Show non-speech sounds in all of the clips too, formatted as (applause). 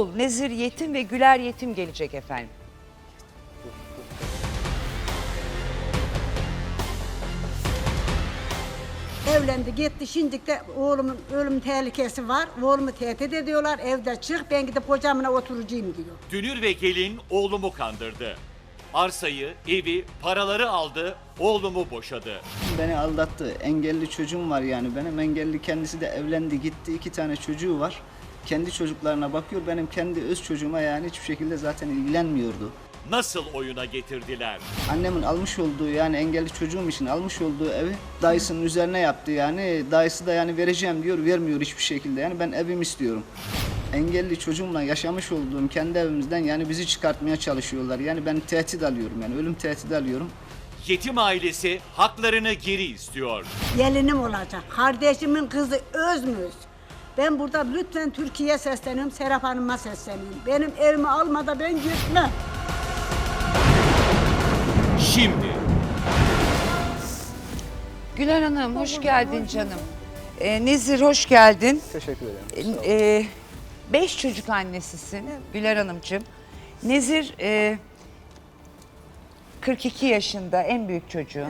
oğul Nezir Yetim ve Güler Yetim gelecek efendim. Evlendi gitti şimdi de oğlumun ölüm tehlikesi var. Oğlumu tehdit ediyorlar evde çık ben gidip kocamla oturacağım diyor. Dünür ve gelin oğlumu kandırdı. Arsayı, evi, paraları aldı, oğlumu boşadı. Beni aldattı. Engelli çocuğum var yani. Benim engelli kendisi de evlendi gitti. iki tane çocuğu var. Kendi çocuklarına bakıyor. Benim kendi öz çocuğuma yani hiçbir şekilde zaten ilgilenmiyordu. Nasıl oyuna getirdiler? Annemin almış olduğu yani engelli çocuğum için almış olduğu evi dayısının üzerine yaptı yani. Dayısı da yani vereceğim diyor vermiyor hiçbir şekilde. Yani ben evim istiyorum. Engelli çocuğumla yaşamış olduğum kendi evimizden yani bizi çıkartmaya çalışıyorlar. Yani ben tehdit alıyorum yani ölüm tehdidi alıyorum. Yetim ailesi haklarını geri istiyor. Gelinim olacak. Kardeşimin kızı Özmüz. Ben burada lütfen Türkiye sesleniyorum, Serap Hanım'a sesleniyorum. Benim evimi almadan ben gitmem. Şimdi Güler Hanım hoş geldin canım. Ee, Nezir hoş geldin. Teşekkür ederim. Ee, e, beş çocuk annesisin Güler Hanımcığım. Nezir e, 42 yaşında en büyük çocuğu.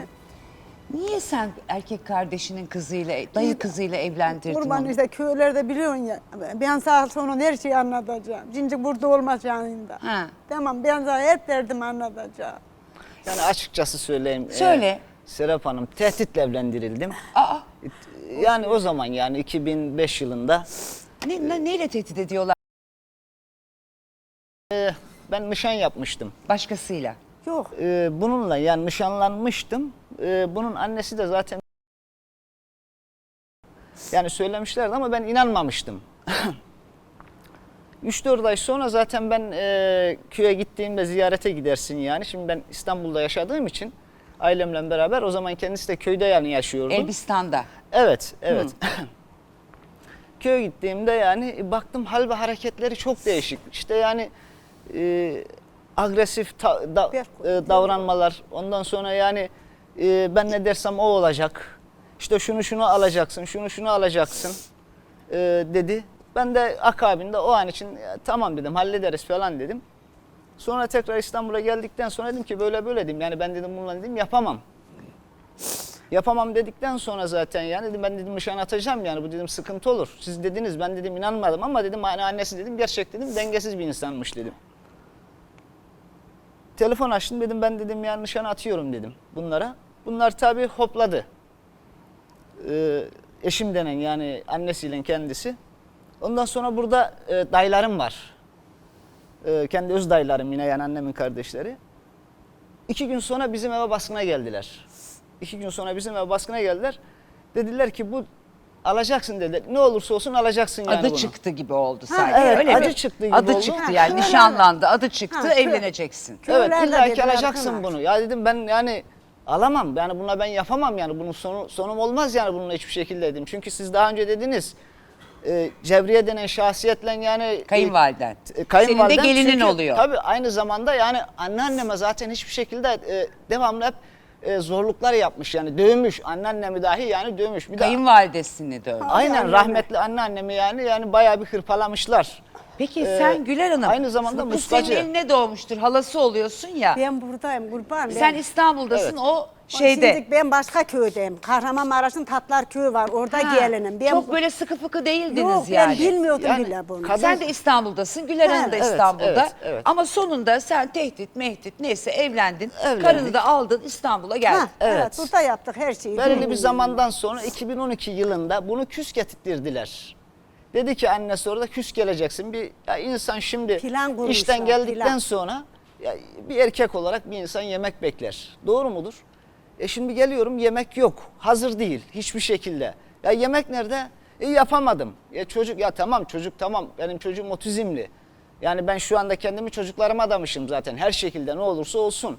Niye sen erkek kardeşinin kızıyla, dayı kızıyla evlendirdin Kurban onu? işte köylerde biliyorsun ya. Ben sana sonra her şeyi anlatacağım. Şimdi burada olmaz yanında. Ha. Tamam ben sana hep derdim anlatacağım. Yani açıkçası söyleyeyim. e, Söyle. Serap Hanım tehditle evlendirildim. Aa, Yani o zaman yani 2005 yılında ne, ne- neyle tehdit ediyorlar ben nişan yapmıştım. başkasıyla? Yok. Ee, bununla yani nişanlanmıştım. Ee, bunun annesi de zaten yani söylemişlerdi ama ben inanmamıştım. (laughs) 3-4 ay sonra zaten ben e, köye gittiğimde ziyarete gidersin yani. Şimdi ben İstanbul'da yaşadığım için ailemle beraber o zaman kendisi de köyde yani yaşıyordu. Elbistan'da. Evet, evet. (laughs) Köye gittiğimde yani baktım hal ve hareketleri çok değişik. İşte yani e, agresif ta- da- e, davranmalar. Ondan sonra yani e, ben ne dersem o olacak. İşte şunu şunu alacaksın, şunu şunu alacaksın e, dedi. Ben de akabinde o an için "Ya, tamam dedim hallederiz falan dedim. Sonra tekrar İstanbul'a geldikten sonra dedim ki böyle böyle dedim. Yani ben dedim bununla dedim yapamam. Yapamam dedikten sonra zaten yani dedim ben dedim nişan atacağım yani bu dedim sıkıntı olur. Siz dediniz ben dedim inanmadım ama dedim hani annesi dedim gerçek dedim dengesiz bir insanmış dedim. Telefon açtım dedim ben dedim yani nişan atıyorum dedim bunlara. Bunlar tabii hopladı. Ee, eşim denen yani annesiyle kendisi. Ondan sonra burada e, dayılarım var. Ee, kendi öz dayılarım yine yani annemin kardeşleri. İki gün sonra bizim eve baskına geldiler. İki gün sonra bizim eve baskına geldiler. Dediler ki bu alacaksın dediler. Ne olursa olsun alacaksın yani adı bunu. çıktı gibi oldu Ha, sanki. evet, öyle adı mi? çıktı gibi adı oldu. çıktı Ha, yani şöyle- nişanlandı, adı çıktı, Ha, şöyle- evleneceksin. Evet Köylerde illa ki dediler, alacaksın bunu. Ya dedim ben yani alamam. Yani buna ben yapamam yani. Bunun sonu, sonum olmaz yani bununla hiçbir şekilde dedim. Çünkü siz daha önce dediniz e, Cevriye denen şahsiyetle yani e, Kayınvaliden. e, kayınvalidem Senin de gelinin çünkü oluyor. Tabii aynı zamanda yani anneanneme zaten hiçbir şekilde e, devamlı hep e, zorluklar yapmış yani dövmüş anneannemi dahi yani dövmüş. Bir de Kayınvalidesini dövdü. aynen rahmetli anneannemi yani yani bayağı bir hırpalamışlar. Peki Ee, sen Güler Hanım, aynı zamanda kız muskacı. senin eline doğmuştur, halası oluyorsun ya. Ben buradayım kurban. Sen ben, İstanbul'dasın, Evet. o şeyde. Şimdi ben başka köydeyim. Kahramanmaraş'ın Tatlar Köyü var. Orada Ha, gelinim. Ben, Çok böyle sıkı fıkı değildiniz Yok yani. ben bilmiyordum Yani bile bunu. kadın- Sen de İstanbul'dasın, Güler Ha, Hanım da evet, İstanbul'da. evet, evet. Ama sonunda sen tehdit, mehdit neyse evlendin. Evlendik. Karını da aldın İstanbul'a geldin. Ha, evet. Evet. burada yaptık her şeyi. Belirli bir zamandan sonra 2012 yılında bunu küs getirttirdiler. Dedi ki annesi orada küs geleceksin. Bir ya insan şimdi Plan kurmuşlar, işten geldikten plan. sonra ya bir erkek olarak bir insan yemek bekler. Doğru mudur? E şimdi geliyorum yemek yok. Hazır değil hiçbir şekilde. Ya yemek nerede? E yapamadım. Ya çocuk ya tamam çocuk tamam benim çocuğum otizmli. Yani ben şu anda kendimi çocuklarıma adamışım zaten her şekilde ne olursa olsun.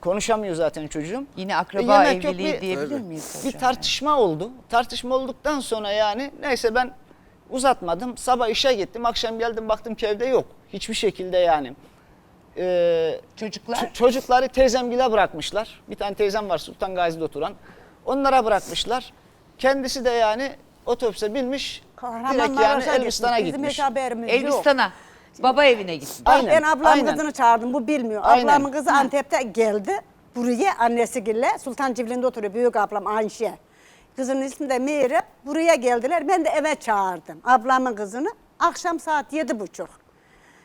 Konuşamıyor zaten çocuğum. Yine E, akraba yemek yok, evliliği bir- diyebilir miyiz bir hocam? tartışma oldu. Tartışma olduktan sonra yani neyse ben uzatmadım. Sabah işe gittim. Akşam geldim baktım ki evde yok. Hiçbir şekilde yani. Ee, Çocuklar? ç- çocukları teyzemgile bırakmışlar. Bir tane teyzem var Sultan Gazi'de oturan. Onlara bırakmışlar. Kendisi de yani otobüse binmiş. Direkt yani Kahramanmaraş'a Elbistan'a gitmiş. Bizim gitmiş. hiç haberimiz yok. Elbistan'a. Baba evine gitti. Bak Aynen, ben ablamın aynen. kızını çağırdım bu bilmiyor. Aynen. Ablamın kızı Antep'te geldi. Buraya annesi gille Sultan Civlin'de oturuyor büyük ablam Ayşe. Kızının ismi de Meyrem. Buraya geldiler. Ben de eve çağırdım ablamın kızını. Akşam saat yedi buçuk.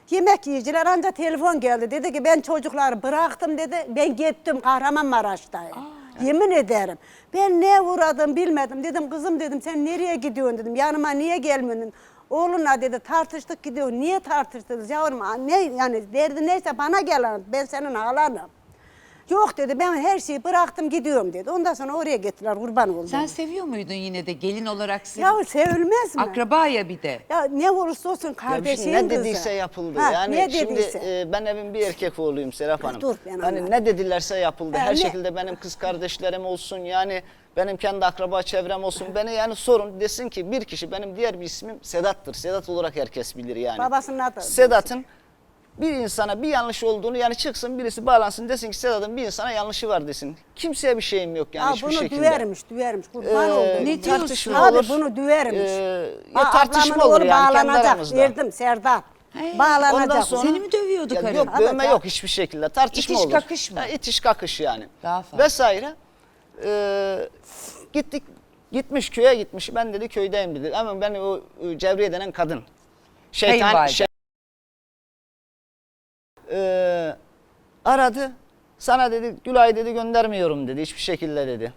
Yemek yiyiciler ancak telefon geldi. Dedi ki ben çocukları bıraktım dedi. Ben gittim Kahramanmaraş'tayım. Yemin ederim. Ben ne uğradım bilmedim. Dedim kızım dedim sen nereye gidiyorsun dedim. Yanıma niye gelmiyorsun? Oğlunla dedi tartıştık gidiyor. Niye tartıştınız yavrum? Ne yani derdi neyse bana gel ben senin halanım. Yok dedi ben her şeyi bıraktım gidiyorum dedi. Ondan sonra oraya gittiler kurban oldum. Sen seviyor muydun yine de gelin olarak seni? ya sevilmez mi? Akraba ya bir de. Ya ne olursa olsun kardeşin şey ne kızı. dediyse yapıldı. Ha, yani ne şimdi dediyse. e, ben evin bir erkek oğluyum Serap Hanım. Dur, ben hani anladım. ne dedilerse yapıldı. Ha, Her ne- şekilde benim kız kardeşlerim olsun yani benim kendi akraba çevrem olsun. Beni yani sorun desin ki bir kişi benim diğer bir ismim Sedat'tır. Sedat olarak herkes bilir yani. Babasının adı. Sedat'ın bir insana bir yanlış olduğunu yani çıksın birisi bağlansın desin ki Sedat'ın bir insana yanlışı var desin. Kimseye bir şeyim yok yani ya hiçbir bunu şekilde. düvermiş, düvermiş. Kurban Ee, oldum. Ne diyorsun? tartışma Abi olur. bunu düvermiş. Ee, ya tartışma olur yani kendi bağlanacak. aramızda. Verdim Serdar. He. Bağlanacak. Ondan sonra Seni mi dövüyordu Ya karın? Yok dövme yok hiçbir şekilde. Tartışma İtiş olur. kakış mı? Ha, itiş kakış yani. Daha fazla. Vesaire. Ee, gittik gitmiş köye gitmiş. Ben dedi köydeyim dedi. Ama ben o Cevriye denen kadın. Şeytan şey, Ee, aradı. Sana dedi Gülay dedi göndermiyorum dedi hiçbir şekilde dedi.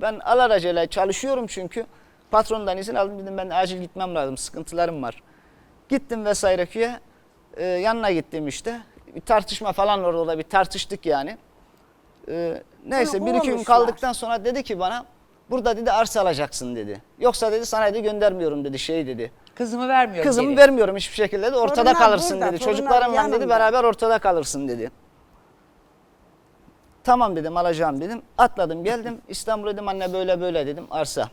Ben alelacele çalışıyorum çünkü. Patrondan izin aldım dedim ben acil gitmem lazım sıkıntılarım var. Gittim vesaire köye. Ee, yanına gittim işte. Bir tartışma falan orada bir tartıştık yani. Ee, neyse Bunu bir iki gün kaldıktan sonra dedi ki bana burada dedi arsa alacaksın dedi. Yoksa dedi sana dedi göndermiyorum dedi şey dedi. Kızımı vermiyor Kızımı geri. vermiyorum hiçbir şekilde de ortada Torunlar kalırsın burada, dedi. torunlar Çocuklarımla dedi beraber ortada kalırsın dedi. Tamam dedim alacağım dedim. Atladım geldim İstanbul'a dedim anne böyle böyle dedim arsa.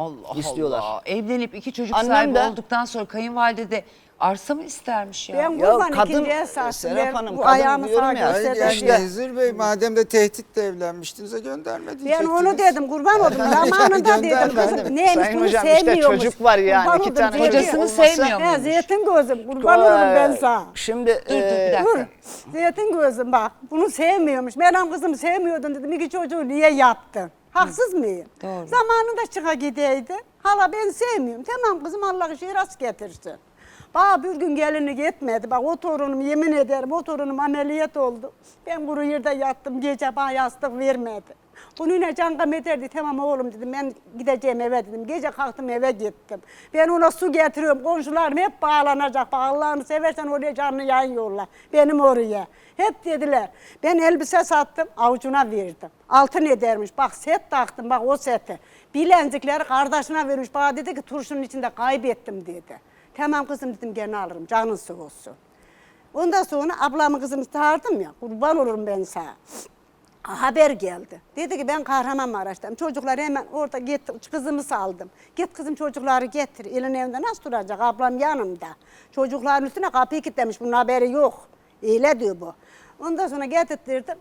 Allah İstiyorlar. Allah. Evlenip iki çocuk Annem sahibi de- olduktan sonra kayınvalide de arsa mı istermiş ya? Ben Ya kadın, ikinci el sattım. Serap Hanım, bu kadın ayağımı diyorum sağa ya. Hayır, gösterdim. yani işte- Nezir Bey madem de tehditle evlenmiştiniz de göndermediniz. Ben onu dedim kurban oldum. (laughs) Zamanında dedim kızım neymiş Sayın bunu hocam işte sevmiyormuş. çocuk var yani, Kurban iki oldum, tane sevmiyor. Kocasını olmasa- sevmiyor He muymuş? zeytin gözüm kurban olurum ben sana. Şimdi Dur, dur, bir e, dakika. Dur. Zeytin gözüm bak. Bunu sevmiyormuş. Benim kızım sevmiyordun dedim. İki çocuğu niye yaptın? Haksız mıyım? Doğru. Zamanında çıka gideydi. Hala ben sevmiyorum. Tamam kızım Allah işi rast getirsin. Bana bir gün gelini gitmedi. Bak o torunum yemin ederim o torunum ameliyat oldu. Ben kuru yerde yattım. Gece bana yastık vermedi. Bunu yine cankam ederdi. Tamam oğlum dedim ben gideceğim eve dedim. Gece kalktım eve gittim. Ben ona su getiriyorum. Komşularım hep bağlanacak. Bak Allah'ını seversen oraya canlı yayın yolla. Benim oraya. Hep dediler. Ben elbise sattım avucuna verdim. Altın edermiş. Bak set taktım bak o seti. Bilenzikleri kardeşine vermiş. Bana dedi ki turşunun içinde kaybettim dedi. Tamam kızım dedim gene alırım canın sağ olsun. Ondan sonra ablamın kızını çağırdım ya kurban olurum ben sana. Haber geldi. Dedi ki ben Kahramanmaraş'tayım. Çocuklar hemen orada git kızımı saldım. Git kızım çocukları getir. Elin evinde nasıl duracak? Ablam yanımda. Çocukların üstüne kapıyı kilitlemiş. Bunun haberi yok. Öyle diyor bu. Ondan sonra getirttirdim.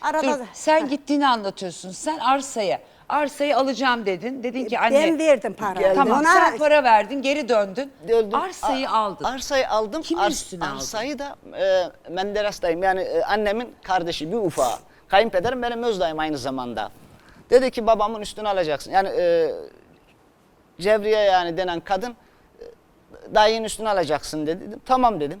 Arada Dur, sen gittiğini anlatıyorsun. Sen arsaya, arsayı alacağım dedin. Dedin ki anne. ben verdim parayı. Tamam Ona- sen para verdin geri döndün. Döndüm. Arsayı A- aldın. Arsayı aldım. Kimin üstüne aldın? Arsayı da e, Menderes'tayım. Yani e, annemin kardeşi bir ufağı. Kayınpederim benim özdayım aynı zamanda. Dedi ki babamın üstüne alacaksın. Yani e, Cevriye yani denen kadın e, dayının üstüne alacaksın dedi. Dedim, Tamam dedim.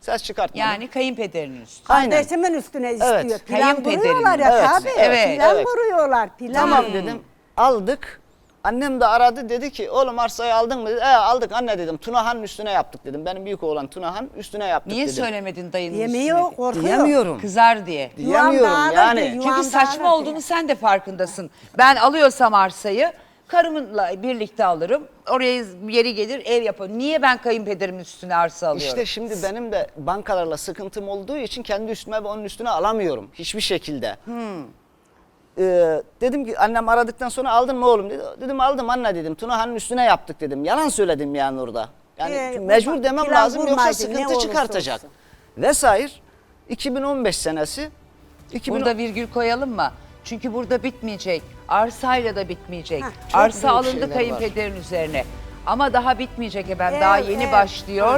Ses çıkartmadım. Yani kayınpederinin üstüne. Aynen. Kardeşimin üstüne istiyor. Evet. Plan Kayınpederin. kuruyorlar ya Evet, tabii. evet, Plan evet. kuruyorlar. Plan. Tamam dedim. Aldık. Annem de aradı dedi ki oğlum arsayı aldın mı? Dedi, e, aldık anne dedim. Tunahan'ın üstüne yaptık dedim. Benim büyük oğlan Tunahan üstüne yaptık Niye dedim. söylemedin dayının Yemiyor, üstüne? korkuyor. Diyemiyorum. Kızar diye. Diyemiyorum dağılır yani. diyor, Çünkü saçma dağılır olduğunu sen de farkındasın. Ben alıyorsam arsayı karımla birlikte alırım. Oraya yeri gelir ev yaparım. Niye ben kayınpederimin üstüne arsa alıyorum? İşte şimdi benim de bankalarla sıkıntım olduğu için kendi üstüme ve onun üstüne alamıyorum hiçbir şekilde. Ee, dedim ki annem aradıktan sonra aldın mı oğlum dedi. Dedim aldım anne dedim. Tunahan'ın üstüne yaptık dedim. Yalan söyledim yani orada. Yani Ee, mecbur plan demem lazım yoksa kurmaydın, ne sıkıntı olursa çıkartacak. olsun. Vesaire 2015 senesi 2010 Burada virgül koyalım mı? Çünkü burada bitmeyecek. Arsayla da bitmeyecek. Heh, çok Arsa büyük alındı şeyler var. kayınpederin üzerine. Ama daha bitmeyecek efendim. Evet, daha yeni evet. başlıyor.